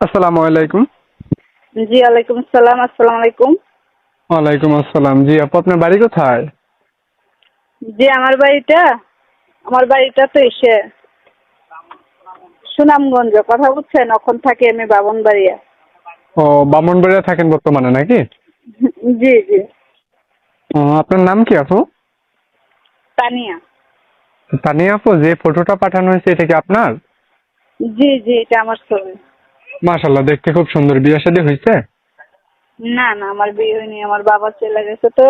আসসালামু আলাইকুম। জি ওয়ালাইকুম আসসালাম আসসালামু আলাইকুম। ওয়ালাইকুম আসসালাম। জি আপু আপনার বাড়ি কোথায়? জি আমার বাড়িটা আমার বাড়িটা তো এসে সুনামগঞ্জ কথা বুঝছেন? এখন থাকি আমি বাবনবাড়িয়া ও বামনবাড়িয়া থাকেন বর্তমানে নাকি? জি জি। আপনার নাম কি আপু? তানিয়া। তানিয়া আপু যে ফটোটা পাঠানো হয়েছে এটা কি আপনার? জি জি এটা আমার ছবি। মাশাল্লাহ দেখতে খুব সুন্দর। বিয়ে শাদী হয়েছে না না আমার বিয়ে হয়নি আমার বাবা চলে গেছে তো।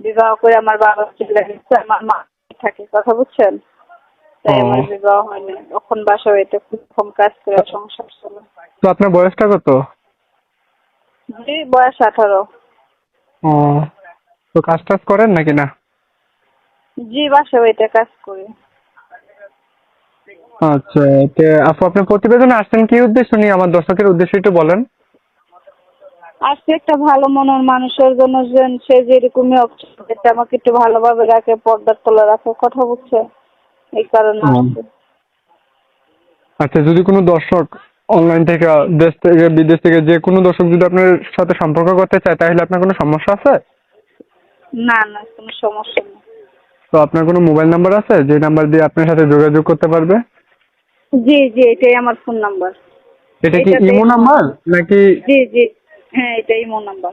বিবাহ করে আমার বাবা চলে গেছে আমার মা থাকে কথা বুঝছেন? তাই আমার বিবাহ হয়নি এখন বাসা বাড়িতে খুব কাজ করে সংসার চলে। তো আপনার বয়সটা কত? জি বয়স আঠারো। ও তো কাজ টাজ করেন নাকি না? জি বাসা বাড়িতে কাজ করি। আচ্ছা তে আপু আপনি প্রতিবেদনে আসছেন কি উদ্দেশ্য নিয়ে? আমার দর্শকের উদ্দেশ্য একটু বলেন। আজকে একটা ভালো মনের মানুষের জন্য সে যেরকমই যাতে আমাকে একটু ভালোভাবে রাখে পর্দার তলা রাখে কথা বুঝছে এই কারণে আচ্ছা যদি কোনো দর্শক অনলাইন থেকে দেশ থেকে বিদেশ থেকে যে কোনো দর্শক যদি আপনার সাথে সম্পর্ক করতে চায় তাহলে আপনার কোনো সমস্যা আছে? না না কোনো সমস্যা নেই। তো আপনার কোনো মোবাইল নাম্বার আছে? যে নাম্বার দিয়ে আপনার সাথে যোগাযোগ করতে পারবে? জি জি এটাই আমার ফোন নাম্বার। এটা কি ইমো নাম্বার নাকি জি জি হ্যাঁ এটাই মোর নাম্বার।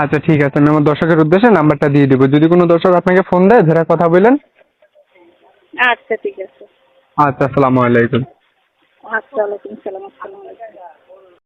আচ্ছা ঠিক আছে। আমি আমার দর্শকের উদ্দেশ্যে নাম্বারটা দিয়ে দিব। যদি কোনো দর্শক আপনাকে ফোন দেয় ধরে কথা বলেন। আচ্ছা ঠিক আছে। আচ্ছা আসসালামু আলাইকুম। আচ্ছা ওয়ালাইকুম সালাম আসসালামু আলাইকুম।